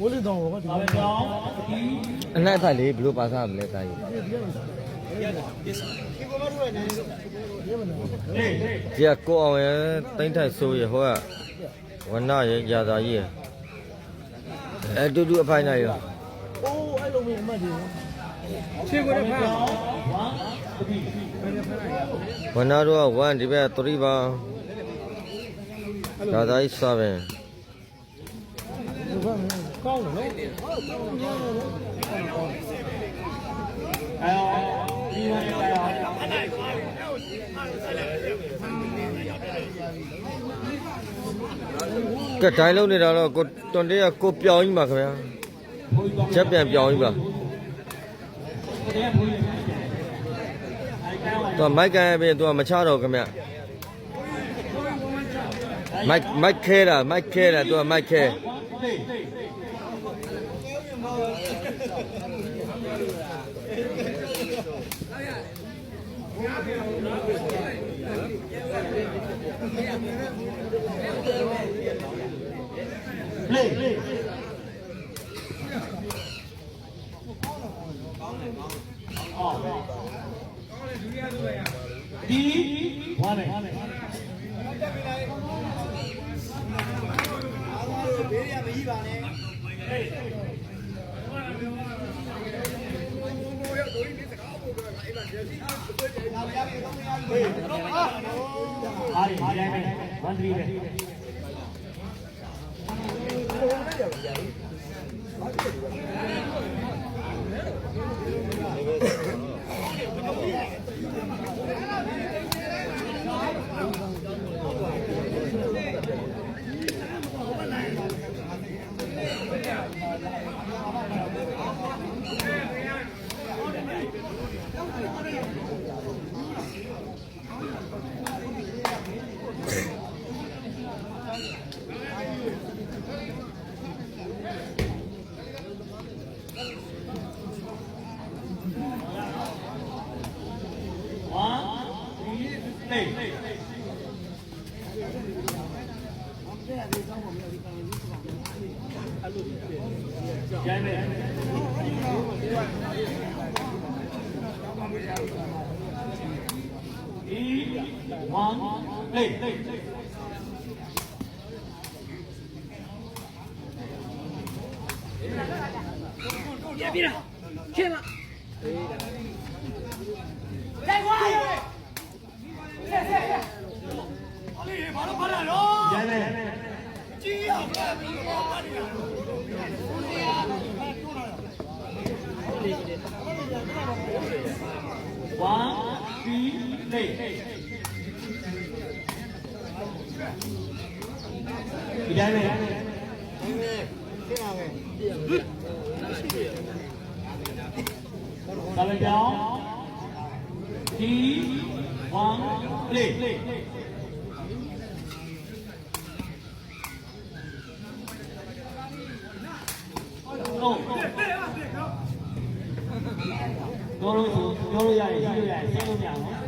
မိုးလေးတောင်ဘောကဒီမှာအနှက်ဖက်လေးဘယ်လိုပါစားမလဲတာကြီးဒီကကိုအောင်ရဲ့တိမ့်ထိုက်ဆိုးရဟိုကဝနရဲ့ຢာသာကြီးရအဲတူတူအဖိုင်နိုင်ရောအိုးအဲ့လိုမျိုးအမှတ်ကြီးခြေကိုလည်းဖမ်းဝနတော့1ဒီဘက်3ပါຢာသာကြီး7 ဒီဘက်ကောင်းတယ်နော်ကဲဒိုင်းလုံးနေတာတော့ကိုတွန်တေးကကိုပြောင်းကြီးပါခင်ဗျာချက်ပြန်ပြောင်းကြီးပါတော့မိုက်ကန်ရဲ့ပြင်သူကမချတော့ခင်ဗျ မိုက်မိုက်ခဲတာမိုက်ခဲတာသူကမိုက်ခဲ ပြော one, eight. Ya mira, quema. လို့ဆိုပြောလို့ရတယ်ရှိလို့ရတယ်ဆင်းလို့မရဘူးတေးတေး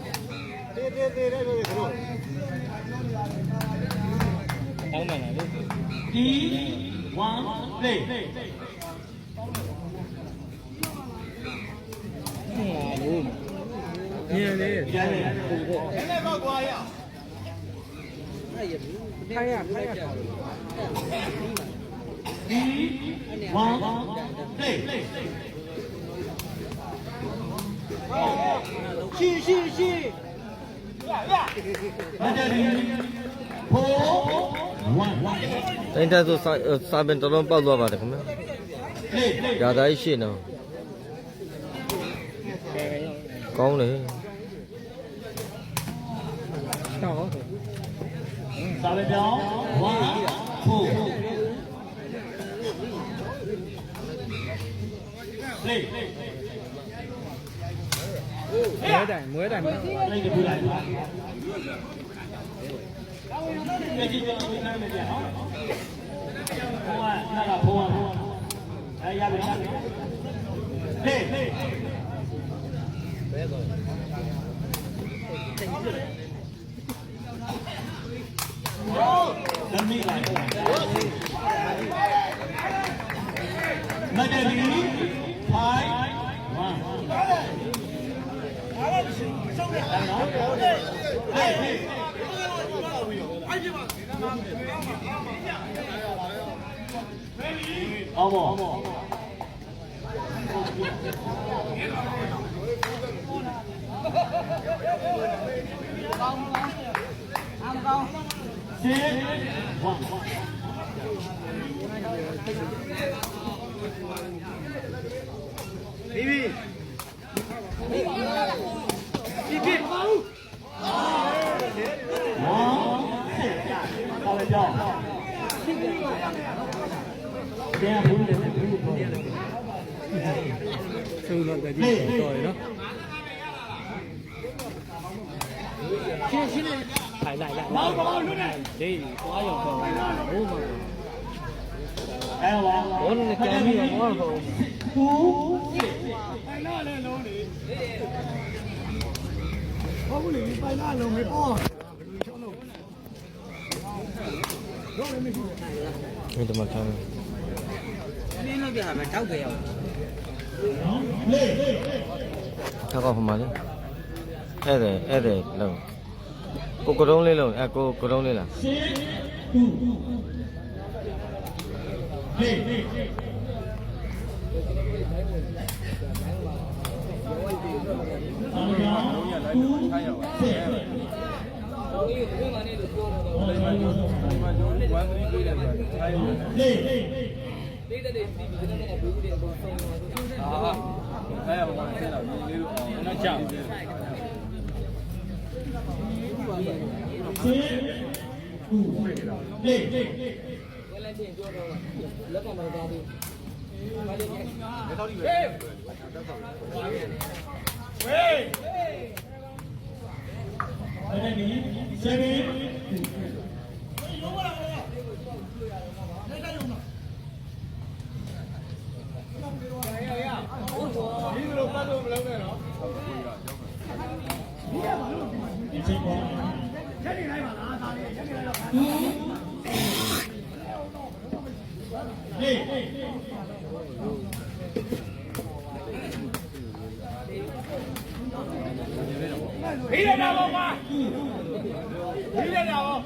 တေးတဲ့လိုကတော့ဒီ1 play ညင်လေးဒီတိုင်းပဲခိုင်းရခိုင်းရထားလို့ဒီ1 play ရှိရှိရှိမ တရီ4 1တိမ့်ထိုက်ဆိုစာစာပင်တစ်လုံးပေါက်သွားပါတယ်ခင်ဗျာ play play ຢာသာကြီးရှင်းတော့ကောင်းတယ်တော့စာပေပြောင်း1 2 play မွဲတိုင်မွဲတိုင်မ play တခုလို က်ပါဒီကြည့်ကြည့်နေမယ်ပြန်နော်ဘုရားနာကဘုရား အောင်မောအောင်ကောင်းအောင်ကောင်း10 1 သုံးတော့တည်းတော်ရနော်ရှင်းရှင်းလိုက်လိုက်လိုက်မောင်ကောင်းလွတ်နေဒေးသွားရောက်တော့ဘိုးမှာအဲဝါဘောနဲ့ကြမ်းပြီး တော့ဘောတော့ကူဟုတ်လေပိုင်လာလုံးမေပေါ့ဒီတမထားမယ်နင်းလို့ပြတာပဲတောက်ကြရအော င်ထောက်ကဟိုမှာလေအဲ့ဒါအဲ့ဒါလုံးကိုကရုံးလေးလုံးအဲကို ကရုံးလေးလားဘေးရတာပေါ့ကွာဘေးရတာပေါ့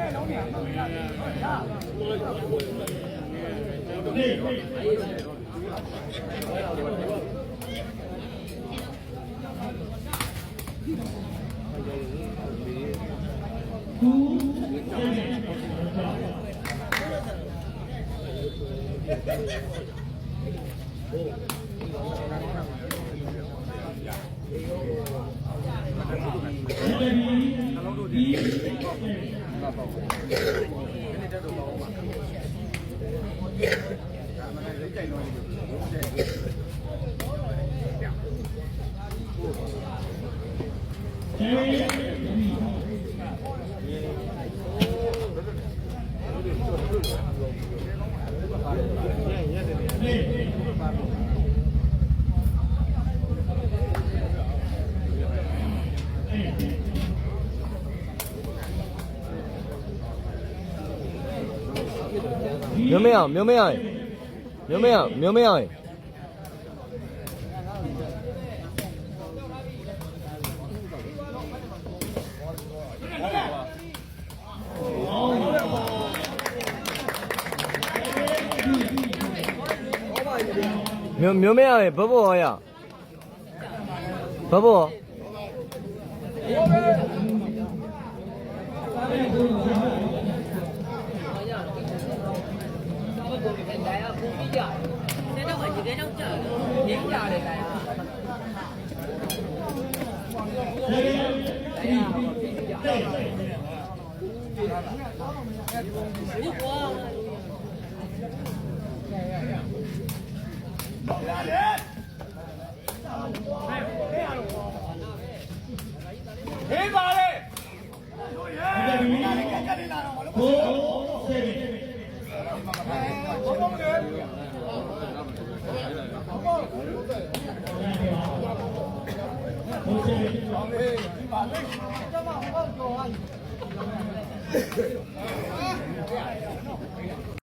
မျိုးမင်းအောင်မျိုးမင်းအော င်မျိုး မင်းအောင်မျိုးမင်းအောင်မျိုးမျိုးမရရေဘဘောရဘဘောဒါကပုံပြီး ကြတယ်။တဲ့တော့ဒီကဲတော့ကြာတယ်။ရင်းကြတယ်ဒါက။ဒီကွာဘေးပါ လေ